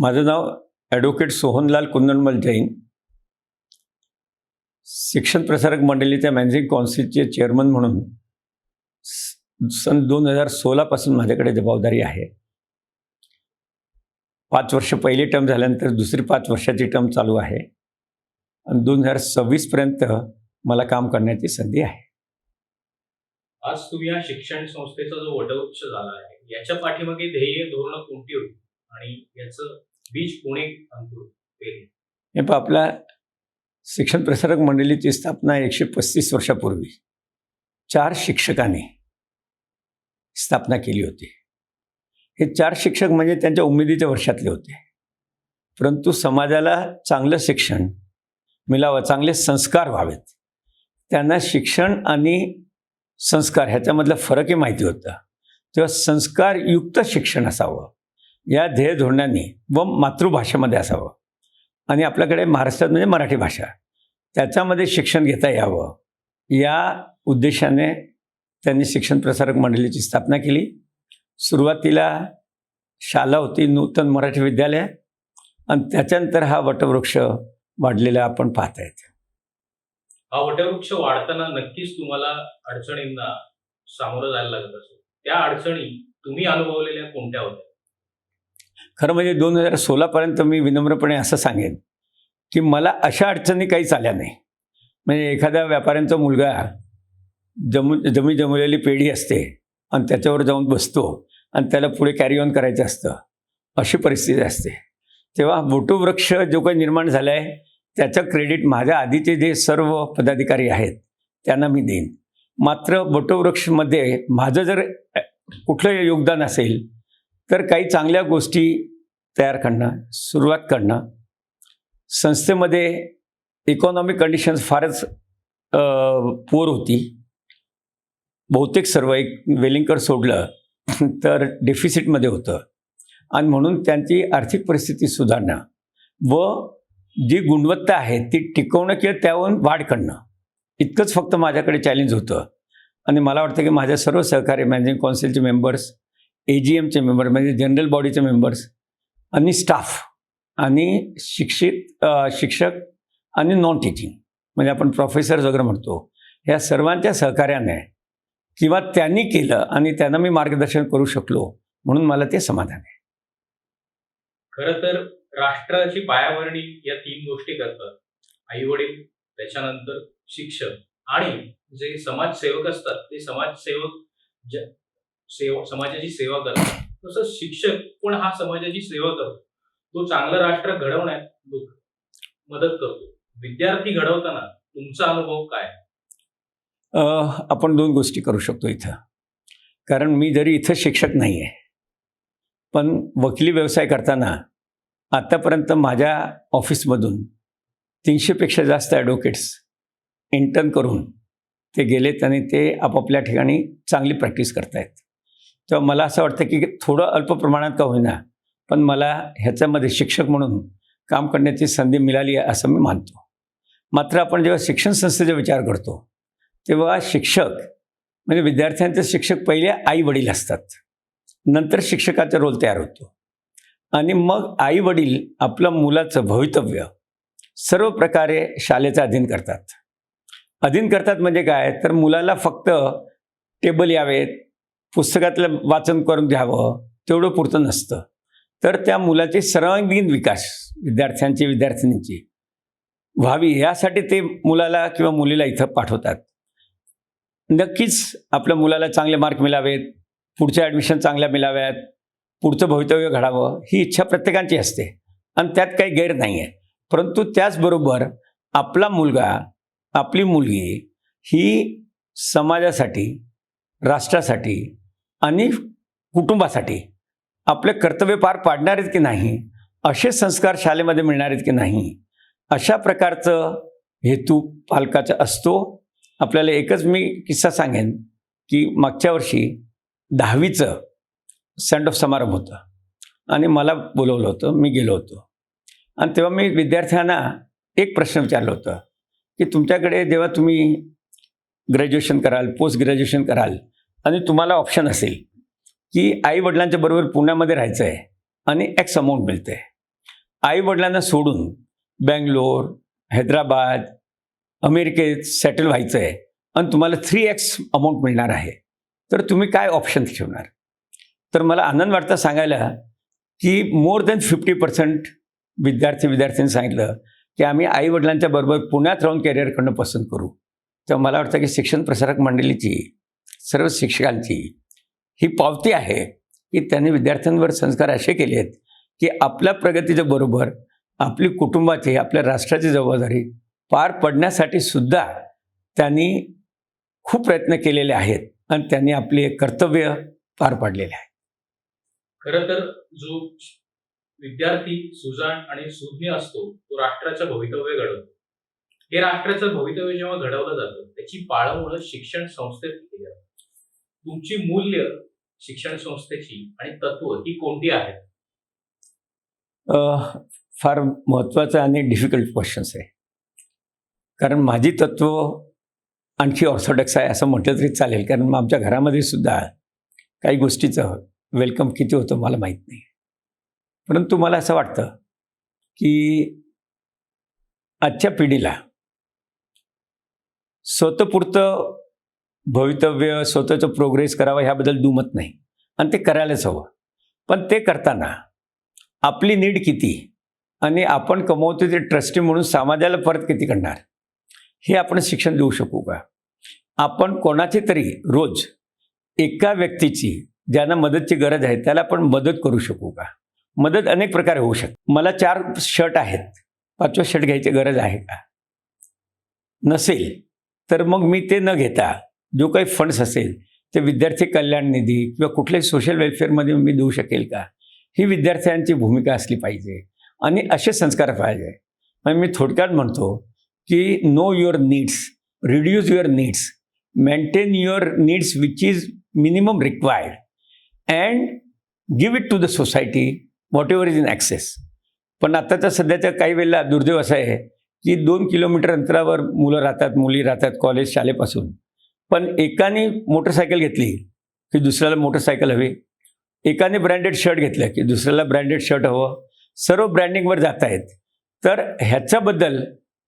माझं नाव ॲडव्होकेट सोहनलाल कुंदनमल जैन. शिक्षण प्रसारक मंडळीच्या मॅनेजिंग कॉन्सिलचे चेअरमन म्हणून स- सन दोन हजार सोळापासून माझ्याकडे जबाबदारी आहे. पाच वर्ष पहिली टर्म झाल्यानंतर दुसरी पाच वर्षाची टर्म चालू आहे. आणि दोन हजार सव्वीसपर्यंत मला काम करण्याची संधी आहे. आज तुम्ही या शिक्षण संस्थेचा जो वटवृक्ष झाला आहे याच्या पाठीमागे ध्येय धोरणं कोणती होती? आणि याचं बीज कोणी अंकुर हे आपला शिक्षण प्रसारक मंडळीची स्थापना एकशे पस्तीस वर्षापूर्वी चार शिक्षकांनी स्थापना केली होती. हे चार शिक्षक म्हणजे त्यांच्या उमेदीच्या वर्षातले होते. परंतु समाजाला चांगलं शिक्षण मिळावं चांगले संस्कार व्हावेत. त्यांना शिक्षण आणि संस्कार ह्याच्यामधला फरकही माहिती होता. तेव्हा संस्कारयुक्त शिक्षण असावं. या ध्येय धोरणाने व मातृभाषेमध्ये असावं. आणि आपल्याकडे महाराष्ट्रात म्हणजे मराठी भाषा. त्याच्यामध्ये शिक्षण घेता यावं. या उद्देशाने त्यांनी शिक्षण प्रसारक मंडळीची स्थापना केली. सुरुवातीला शाळा होती नूतन मराठी विद्यालय. आणि त्याच्यानंतर हा वटवृक्ष वाढलेला आपण पाहत आहेत हा वटवृक्ष वाढताना नक्कीच तुम्हाला अडचणींना सामोरं जायला लागत असेल. त्या अडचणी तुम्ही अनुभवलेल्या कोणत्या होत्या? खरं म्हणजे दोन हजार सोळापर्यंत मी विनम्रपणे असं सांगेन की मला अशा अडचणी काहीच आल्या नाही. म्हणजे एखाद्या व्यापाऱ्यांचा मुलगा जमू जमी जमवलेली पेढी असते आणि त्याच्यावर जाऊन बसतो आणि त्याला पुढे कॅरी ऑन करायचं असतं. अशी परिस्थिती असते. तेव्हा वृक्ष जो काही निर्माण झाला आहे त्याचं क्रेडिट माझ्या आधीचे जे सर्व पदाधिकारी आहेत त्यांना मी देईन. मात्र बोटवृक्षमध्ये माझं जर कुठलं योगदान असेल तर काही चांगल्या गोष्टी तयार करणं सुरुवात करणं. संस्थेमध्ये इकॉनॉमिक कंडिशन्स फारच पूर होती बहुतेक सर्व एक वेलिंगकर सोडलं तर डेफिसिटमध्ये होतं. आणि म्हणून त्यांची आर्थिक परिस्थिती सुधारणं व जी गुणवत्ता आहे ती टिकवणं किंवा त्यावरून वाढ करणं. इतकंच फक्त माझ्याकडे चॅलेंज होतं. आणि मला वाटतं की माझ्या सर्व सहकारी मॅनेजिंग काउन्सिलचे मेंबर्स ए जी एमचे मेंबर म्हणजे जनरल बॉडीचे मेंबर्स आणि स्टाफ आणि शिक्षित शिक्षक आणि नॉन टीचिंग म्हणजे आपण प्रोफेसर्स वगैरे म्हणतो. ह्या सर्वांच्या सहकार्याने किंवा त्यांनी केलं आणि त्यांना मी मार्गदर्शन करू शकलो म्हणून मला ते समाधान आहे. खरं तर राष्ट्राची पायाभरणी या तीन गोष्टी करतात. आई वडील त्याच्यानंतर शिक्षक आणि जे समाजसेवक असतात ते समाजसेवक ज- सेव समाजाची सेवा करतात. तसं शिक्षक पण हा समाजाची सेवा करतो. तो चांगलं राष्ट्र घडवण्यात मदत करतो. विद्यार्थी घडवताना तुमचा अनुभव काय? आपण दोन गोष्टी करू शकतो इथं. कारण मी जरी इथं शिक्षक नाही आहे पण वकिली व्यवसाय करताना आत्तापर्यंत माझ्या ऑफिसमधून तीनशेपेक्षा जास्त ॲडव्होकेट्स इंटर्न करून ते गेलेत आणि ते आपापल्या ठिकाणी चांगली प्रॅक्टिस करतायत. तेव्हा मला असं वाटतं की थोडं अल्प प्रमाणात का होईना पण मला ह्याच्यामध्ये शिक्षक म्हणून काम करण्याची संधी मिळाली आहे असं मी मानतो. मात्र आपण जेव्हा शिक्षण संस्थेचा विचार करतो तेव्हा शिक्षक म्हणजे विद्यार्थ्यांचे शिक्षक पहिले आई वडील असतात. नंतर शिक्षकाचा रोल तयार होतो. आणि मग आई वडील आपलं मुलाचं भवितव्य सर्व प्रकारे शाळेचा अधीन करतात. अधीन करतात म्हणजे काय? तर मुलाला फक्त टेबल यावेत पुस्तकातलं वाचन करून घ्यावं तेवढं पुरतं नसतं. तर त्या मुलाचे सर्वांगीण विकास विद्यार्थ्यांचे विद्यार्थिनींची व्हावी यासाठी ते मुलाला किंवा मुलीला इथं पाठवतात. नक्कीच आपल्या मुलाला चांगले मार्क मिळावेत पुढच्या ॲडमिशन चांगल्या मिळाव्यात पुढचं भवितव्य घडावं ही इच्छा प्रत्येकाची असते. आणि त्यात काही गैर नाही आहे परंतु त्याचबरोबर आपला मुलगा आपली मुलगी ही समाजासाठी राष्ट्रासाठी आणि कुटुंबासाठी आपले कर्तव्य पार पाडणार आहेत की नाही असे संस्कार शाळेमध्ये मिळणार आहेत की नाही अशा प्रकारचं हेतू पालकाचा असतो. आपल्याला एकच मी किस्सा सांगेन की मागच्या वर्षी दहावीचं सेंड ऑफ समारंभ होता आणि मला बोलवलं होतं मी गेलो होतो. आणि तेव्हा मी विद्यार्थ्यांना एक प्रश्न विचारलं होतं की तुमच्याकडे जेव्हा तुम्ही ग्रॅज्युएशन कराल पोस्ट ग्रॅज्युएशन कराल आणि तुम्हाला ऑप्शन असेल की आई वडिलांच्या बरोबर पुण्यामध्ये राहायचं आहे आणि एक्स अमाऊंट मिळते आई वडिलांना सोडून बँगलोर हैदराबाद अमेरिकेत सेटल व्हायचं आहे आणि तुम्हाला थ्री एक्स अमाऊंट मिळणार आहे. तर तुम्ही काय ऑप्शन ठेवणार? तर मला आनंद वाटतं सांगायला की मोर दॅन फिफ्टी पर्सेंट विद्यार्थी विद्यार्थ्यांनी सांगितलं की आम्ही आई वडिलांच्या बरोबर पुण्यात राहून करिअर करणं पसंत करू. तर मला वाटतं की शिक्षण प्रसारक मंडळीची सर्व शिक्षकांची. ही पावती आहे की त्यांनी विद्यार्थ्यांवर संस्कार असे केले आहेत की आपल्या प्रगतीच्या बरोबर आपली कुटुंबाची आपल्या राष्ट्राची जबाबदारी पार पडण्यासाठी सुद्धा त्यांनी खूप प्रयत्न केलेले आहेत आणि त्यांनी आपले कर्तव्य पार पाडलेले आहे. खरं तर जो विद्यार्थी सुजाण आणि सुज्ञ असतो तो राष्ट्राचं भवितव्य घडवतो. हे राष्ट्राचं भवितव्य जेव्हा घडवलं जातं त्याची पाळंमुळं शिक्षण संस्थेत केली जातं तुमची मूल्य शिक्षण संस्थेची आणि तत्व ही कोणती आहेत? फार महत्त्वाचं आणि डिफिकल्ट क्वेश्चन्स आहे. कारण माझी तत्व आणखी ऑर्थोडॉक्स आहे असं म्हटलं तरी चालेल. कारण मग आमच्या घरामध्ये सुद्धा काही गोष्टीचं वेलकम किती होतं मला माहीत नाही. परंतु मला असं वाटतं की आजच्या पिढीला स्वतःपुरतं भवितव्य स्वतःचं प्रोग्रेस करावं ह्याबद्दल दुमत नाही. आणि ते करायलाच हवं. पण ते करताना आपली नीड किती? आणि आपण कमवतो ते ट्रस्टी म्हणून समाजाला परत किती करणार? हे आपण शिक्षण देऊ शकू का? आपण कोणाची तरी रोज एका व्यक्तीची ज्यांना मदतची गरज आहे त्याला आपण मदत करू शकू का? मदत अनेक प्रकारे होऊ शकते. मला चार शर्ट आहेत. पाचवा शर्ट घ्यायची गरज आहे का? नसेल तर मग मी ते न घेता जो काही फंड्स असेल ते विद्यार्थी कल्याण निधी किंवा कुठल्याही सोशल वेलफेअरमध्ये मी देऊ शकेल का? ही विद्यार्थ्यांची भूमिका असली पाहिजे आणि असे संस्कार पाहिजे. म्हणजे मी थोडक्यात म्हणतो की know your needs reduce your needs maintain your needs which is minimum required and give it to the society whatever is in excess पण आताच्या सध्याच्या काही वेळेला दुर्दैव असं आहे की दोन किलोमीटर अंतरावर मुलं राहतात मुली राहतात कॉलेज शाळेपासून. पण एकाने मोटरसायकल घेतली की दुसऱ्याला मोटरसायकल हवी. एकाने ब्रँडेड शर्ट घेतलं की दुसऱ्याला ब्रँडेड शर्ट हवं. सर्व ब्रँडिंगवर जात आहेत तर ह्याच्याबद्दल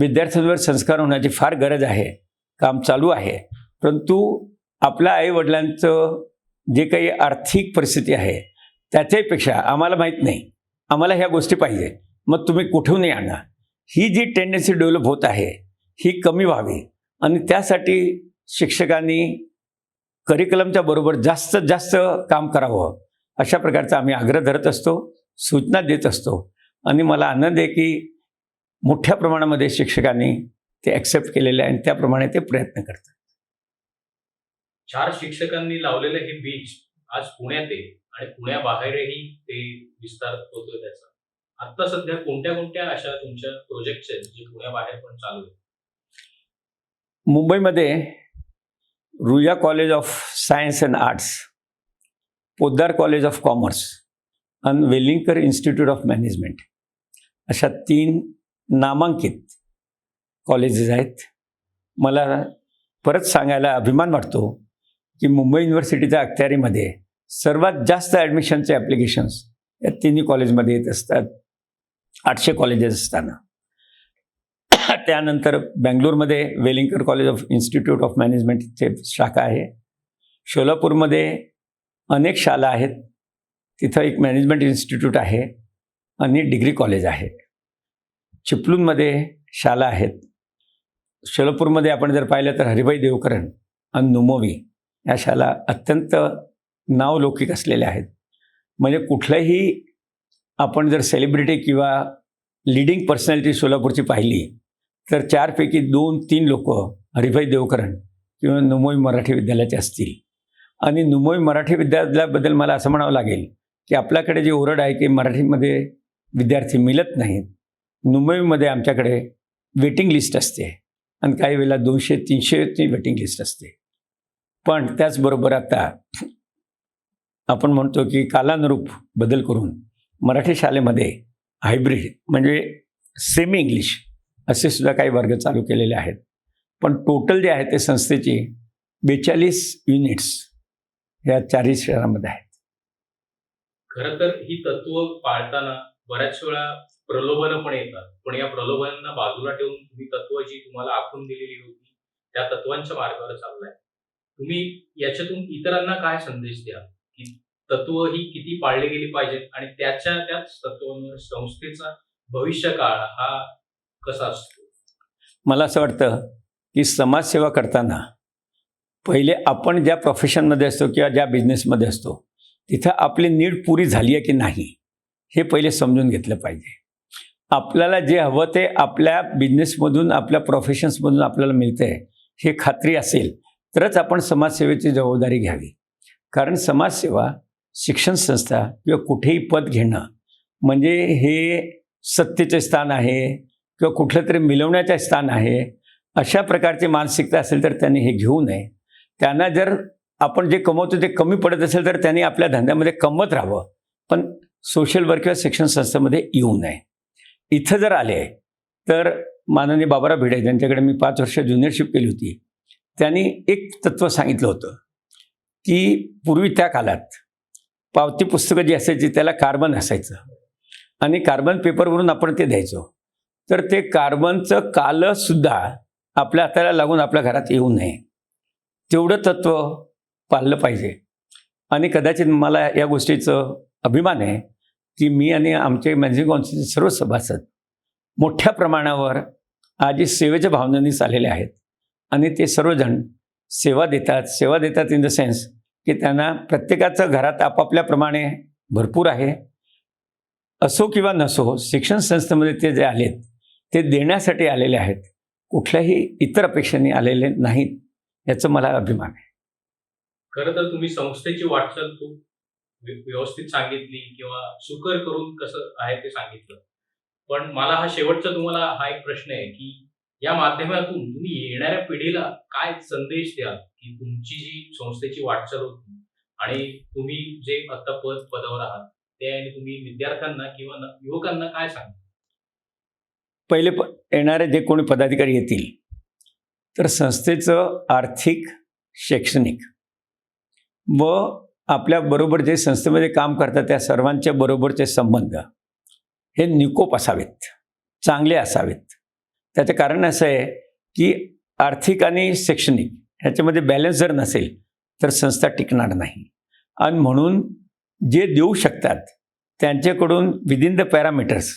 विद्यार्थ्यांवर संस्कार होण्याची फार गरज आहे. काम चालू आहे. परंतु आपल्या आईवडिलांचं जे काही आर्थिक परिस्थिती आहे त्याच्यापेक्षा आम्हाला माहीत नाही. आम्हाला ह्या गोष्टी पाहिजे. मग तुम्ही कुठूनही आणा ही जी टेंडन्सी डेव्हलप होत आहे ही कमी व्हावी. आणि त्यासाठी शिक्षकांनी करिक्युलमच्या बरोबर जास्तीत जास्त काम करावं. अशा प्रकारचा आम्ही आग्रह धरत असतो सूचना देत असतो. आणि मला आनंद आहे की मोठ्या प्रमाणामध्ये शिक्षकांनी ते ॲक्सेप्ट केलेले आहे आणि त्याप्रमाणे ते प्रयत्न करतात. चार शिक्षकांनी लावलेलं हे बीज आज पुण्यात आहे आणि पुण्याबाहेरही ते विस्तार होतोय त्याचा. आता सध्या कोणत्या कोणत्या अशा तुमच्या प्रोजेक्ट्स आहेत जे पुण्याबाहेर पण चालू आहेत? मुंबईमध्ये Ruia college of science and arts Poddar college of commerce आणि वेलिंगकर इन्स्टिट्यूट ऑफ मॅनेजमेंट अशा तीन नामांकित कॉलेजेस आहेत. मला परत सांगायला अभिमान वाटतो की मुंबई युनिव्हर्सिटीच्या अखत्यारीमध्ये सर्वात जास्त ॲडमिशनचे ॲप्लिकेशन्स या तिन्ही कॉलेजमध्ये येत असतात. आठशे कॉलेजेस असताना. त्यानंतर बँगलोरमध्ये Welingkar college of institute of मॅनेजमेंटचे शाखा आहे. सोलापूरमध्ये अनेक शाळा आहेत. तिथं एक मॅनेजमेंट इन्स्टिट्यूट आहे आणि डिग्री कॉलेज आहे. चिपळूणमध्ये शाळा आहेत. सोलापूरमध्ये आपण जर पाहिलं तर हरिभाई देवकरण आणि नुमोवी या शाळा अत्यंत नावलौकिक असलेल्या आहेत. म्हणजे कुठलंही आपण जर सेलिब्रिटी किंवा लिडिंग पर्सनॅलिटी सोलापूरची पाहिली तर चारपैकी दोन तीन लोक हरिभाई देवकरण किंवा नुमोई मराठी विद्यालयाचे असतील. आणि नुमोई मराठी विद्यालयाबद्दल मला असं म्हणावं लागेल की आपल्याकडे जी ओरड आहे की मराठीमध्ये विद्यार्थी मिळत नाहीत नुमईमध्ये आमच्याकडे वेटिंग लिस्ट असते. आणि काही वेळेला दोनशे तीनशेची वेटिंग लिस्ट असते. पण त्याचबरोबर आता आपण म्हणतो की कालानुरूप बदल करून मराठी शाळेमध्ये हायब्रिड म्हणजे सेमी इंग्लिश असे सुद्धा काही वर्ग चालू केलेले आहेत. पण टोटल जे आहे ते संस्थेचे बेचाळीस युनिट्स या चारही शहरामध्ये आहेत. खरं तर ही तत्व पाळताना बऱ्याच वेळा प्रलोभनं पण येतात. पण या प्रलोभनांना बाजूला ठेवून तुम्ही तत्व जी तुम्हाला आखून दिलेली होती त्या तत्वांच्या मार्गावर चाललाय. तुम्ही याच्यातून इतरांना काय संदेश द्या की तत्व ही किती पाळली गेली पाहिजेत आणि त्याच्या त्याच तत्वांवर संस्थेचा भविष्य काळ हा कसा असतो? मला असं वाटतं की समाजसेवा करताना पहिले आपण ज्या प्रोफेशनमध्ये असतो किंवा ज्या बिझनेसमध्ये असतो तिथं आपली नीड पुरी झाली आहे की नाही हे पहिले समजून घेतलं पाहिजे. आपल्याला जे हवं ते आपल्या बिझनेसमधून आपल्या प्रोफेशन्समधून आपल्याला मिळतं आहे हे खात्री असेल तरच आपण समाजसेवेची जबाबदारी घ्यावी. कारण समाजसेवा शिक्षण संस्था किंवा कुठेही पद घेणं म्हणजे हे सत्तेचे स्थान आहे किंवा कुठलं तरी मिळवण्याचे स्थान आहे अशा प्रकारची मानसिकता असेल तर त्यांनी हे घेऊ नये. त्यांना जर आपण जे कमवतो ते कमी पडत असेल तर त्यांनी आपल्या धंद्यामध्ये कमवत राहावं पण सोशल वर्क किंवा शिक्षण संस्थेमध्ये येऊ नये. इथं जर आले तर माननीय बाबाराव भिडे ज्यांच्याकडे मी पाच वर्ष ज्युनियरशिप केली होती त्यांनी एक तत्त्व सांगितलं होतं की पूर्वी त्या काळात पावती पुस्तकं जी असायची त्याला कार्बन असायचं आणि कार्बन पेपरवरून आपण ते द्यायचो. तर ते कार्बनचं कालसुद्धा आपल्या हाताला लागून आपल्या घरात येऊ नये. तेवढं तत्त्व पाळलं पाहिजे. आणि कदाचित मला या गोष्टीचं अभिमान आहे की मी आणि आमचे मॅनेजिंग काउन्सिलचे सर्व सभासद मोठ्या प्रमाणावर आजी सेवेच्या भावनांनी चाललेले आहेत. आणि ते सर्वजण सेवा देतात. सेवा देतात इन द सेन्स की त्यांना प्रत्येकाचं घरात आपापल्याप्रमाणे भरपूर आहे. असो किंवा नसो शिक्षण संस्थेमध्ये ते जे आलेत ते देण्यासाठी आलेले आहेत. कुठल्याही इतर अपेक्षांनी आलेले नाहीत याचं मला अभिमान आहे. खरं तर तुम्ही संस्थेची वाटचाल खूप व्यवस्थित सांगितली किंवा सुकर करून कसं आहे ते सांगितलं. पण मला हा शेवटचा तुम्हाला हा एक प्रश्न आहे की या माध्यमातून तुम्ही येणाऱ्या पिढीला काय संदेश द्याल की तुमची जी संस्थेची वाटचाल होती आणि तुम्ही जे आता पद पदावर आहात ते आणि तुम्ही विद्यार्थ्यांना किंवा युवकांना काय सांगा पहिले प येणारे जे कोणी पदाधिकारी येतील तर संस्थेचं आर्थिक शैक्षणिक. व आपल्याबरोबर जे संस्थेमध्ये काम करतात त्या सर्वांच्या बरोबरचे संबंध हे निकोप असावेत चांगले असावेत. त्याचं कारण असं आहे की आर्थिक आणि शैक्षणिक ह्याच्यामध्ये बॅलन्स जर नसेल तर संस्था टिकणार नाही. आणि म्हणून जे देऊ शकतात त्यांच्याकडून विदिन द पॅरामीटर्स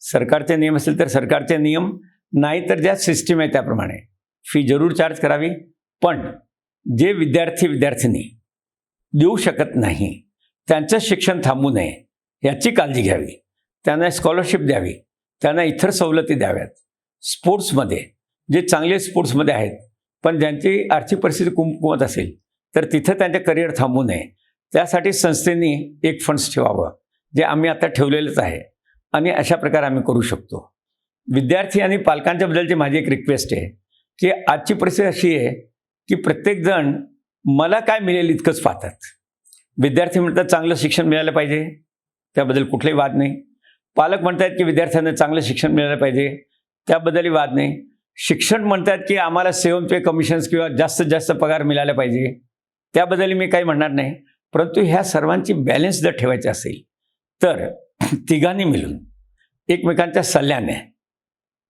सरकारचे नियम असेल तर सरकारचे नियम नाही तर ज्या सिस्टीम आहे त्याप्रमाणे. फी जरूर चार्ज करावी पण जे विद्यार्थी विद्यार्थिनी देऊ शकत नाही त्यांचं शिक्षण थांबू नये याची काळजी घ्यावी. त्यांना स्कॉलरशिप द्यावी त्यांना इतर सवलती द्याव्यात. स्पोर्ट्समध्ये जे चांगले स्पोर्ट्समध्ये आहेत पण ज्यांची आर्थिक परिस्थिती कुमकुमत असेल तर तिथं त्यांचं करिअर थांबू नये. त्यासाठी संस्थेने एक फंड्स ठेवावं जे आम्ही आता ठेवलेलंच आहे. आणि अशा प्रकारे आम्ही करू शकतो. विद्यार्थी आणि पालकांच्या बद्दलची माझी एक रिक्वेस्ट आहे की आजची परिस्थिती अशी आहे की प्रत्येकजण मला काय मिळेल इतकंच पाहतात. विद्यार्थी म्हणतात चांगलं शिक्षण मिळालं पाहिजे. त्याबद्दल कुठलाही वाद नाही. पालक म्हणतात की विद्यार्थ्यांना चांगलं शिक्षण मिळालं पाहिजे. त्याबद्दलही वाद नाही. शिक्षण म्हणतात की आम्हाला सेवन पे कमिशन्स किंवा जास्तीत जास्त पगार मिळाला पाहिजे. त्याबद्दल मी काही म्हणणार नाही परंतु ह्या सर्वांची बॅलन्स जर ठेवायची असेल तर तिघांनी मिळून एकमेकांच्या सल्ल्याने.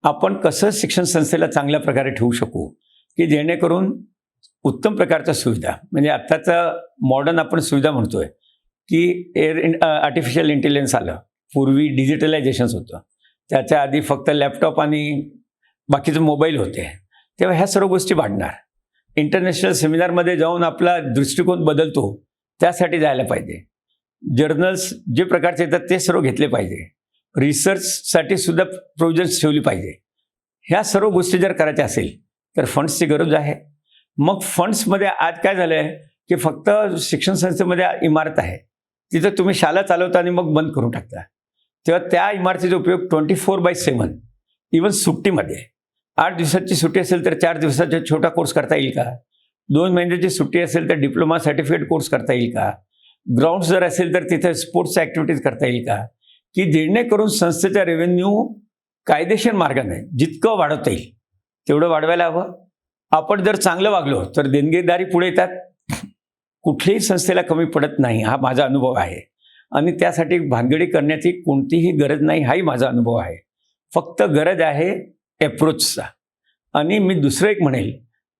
आपण कसं शिक्षण संस्थेला चांगल्या प्रकारे ठेवू शकू? की जेणेकरून उत्तम प्रकारच्या सुविधा म्हणजे आत्ताचं मॉडर्न आपण सुविधा म्हणतोय की एअर इन आर्टिफिशियल इंटेलिजन्स आलं. पूर्वी डिजिटलायझेशन्स होतं. त्याच्या आधी फक्त लॅपटॉप आणि बाकीचे मोबाईल होते. तेव्हा ह्या सर्व गोष्टी वाढणार. इंटरनॅशनल सेमिनारमध्ये जाऊन आपला दृष्टिकोन बदलतो त्यासाठी जायला पाहिजे. जर्नल्स जे प्रकारचे येतात ते सर्व घेतले पाहिजे. रिसर्चसाठी सुद्धा प्रोविजन्स ठेवली पाहिजे. ह्या सर्व गोष्टी जर करायच्या असेल तर फंड्सची गरज आहे. मग फंड्समध्ये आज काय झालं आहे की फक्त शिक्षण संस्थेमध्ये इमारत आहे. तिथं तुम्ही शाळा चालवता आणि मग बंद करून टाकता. तेव्हा त्या इमारतीचा उपयोग twenty four by seven even सुट्टीमध्ये. आठ दिवसाची सुट्टी असेल तर चार दिवसाचा छोटा कोर्स करता येईल का? दोन महिन्याची सुट्टी असेल तर डिप्लोमा सर्टिफिकेट कोर्स करता येईल का? ग्राउंड्स जर असेल तर तिथे स्पोर्ट्स ॲक्टिव्हिटीज करता येईल का? की जेणेकरून संस्थेचा रेव्हेन्यू कायदेशीर मार्गाने जितकं वाढवता येईल तेवढं वाढवायला हवं. आपण जर चांगलं वागलो तर देणगीदारी पुढे येतात. कुठल्याही संस्थेला कमी पडत नाही हा माझा अनुभव आहे. आणि त्यासाठी भानगडी करण्याची कोणतीही गरज नाही हाही माझा अनुभव आहे. फक्त गरज आहे अप्रोचचा आणि मी दुसरं एक म्हणेल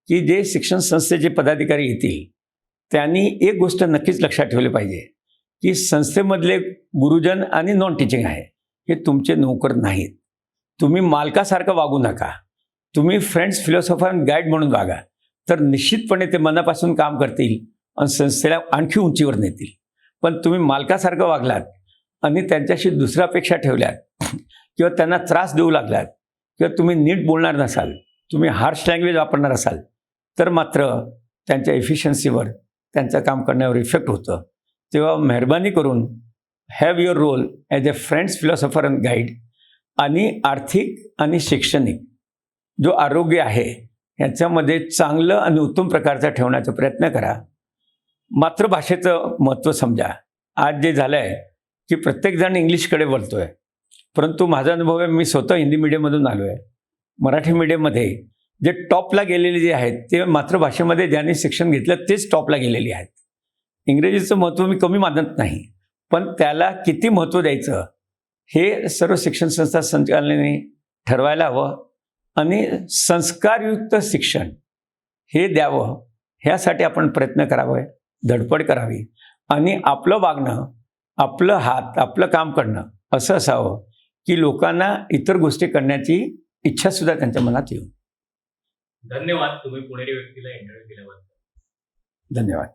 की जे शिक्षण संस्थेचे पदाधिकारी येतील त्यांनी एक गोष्ट नक्कीच लक्षात ठेवली पाहिजे. की संस्थेमधले गुरुजन आणि नॉन टीचिंग आहे हे तुमचे नोकर नाहीत. तुम्ही मालकासारखं वागू नका. तुम्ही फ्रेंड्स फिलॉसॉफर आणि गाईड म्हणून वागा. तर निश्चितपणे ते मनापासून काम करतील आणि संस्थेला आणखी उंचीवर नेतील. पण तुम्ही मालकासारखं वागलात आणि त्यांच्याशी दुसऱ्या अपेक्षा ठेवल्यात किंवा त्यांना त्रास देऊ लागलात किंवा तुम्ही नीट बोलणार नसाल तुम्ही हार्श लँग्वेज वापरणार असाल तर मात्र त्यांच्या एफिशियन्सीवर त्यांचं काम करण्यावर इफेक्ट होतं. तेव्हा मेहरबानी करून have your role as a friends philosopher and guide आणि आर्थिक आणि शैक्षणिक जो आरोग्य आहे ह्याच्यामध्ये चांगलं आणि उत्तम प्रकारचा ठेवण्याचा प्रयत्न करा. मातृभाषेचं महत्त्व समजा. आज जे झालं आहे की प्रत्येकजण इंग्लिशकडे वळतो आहे परंतु माझा अनुभव आहे मी स्वतः हिंदी मीडियममधून आलो आहे मराठी मीडियममध्ये जे टॉपला गेलेले जे आहेत ते मातृभाषेमध्ये ज्यांनी शिक्षण घेतलं तेच टॉपला गेलेले आहेत. इंग्रजीचं महत्त्व मी कमी मानत नाही पण त्याला किती महत्त्व द्यायचं हे सर्व शिक्षण संस्था संचालनाने ठरवायला हवं आणि संस्कारयुक्त शिक्षण हे द्यावं ह्यासाठी आपण प्रयत्न करावे धडपड करावी आणि आपलं वागणं आपलं हात आपलं काम करणं असं असावं की लोकांना इतर गोष्टी करण्याची इच्छासुद्धा त्यांच्या मनात येऊ. धन्यवाद. तुम्ही पुणेरी व्यक्तीला इंटरव्ह्यू दिल्याबद्दल धन्यवाद.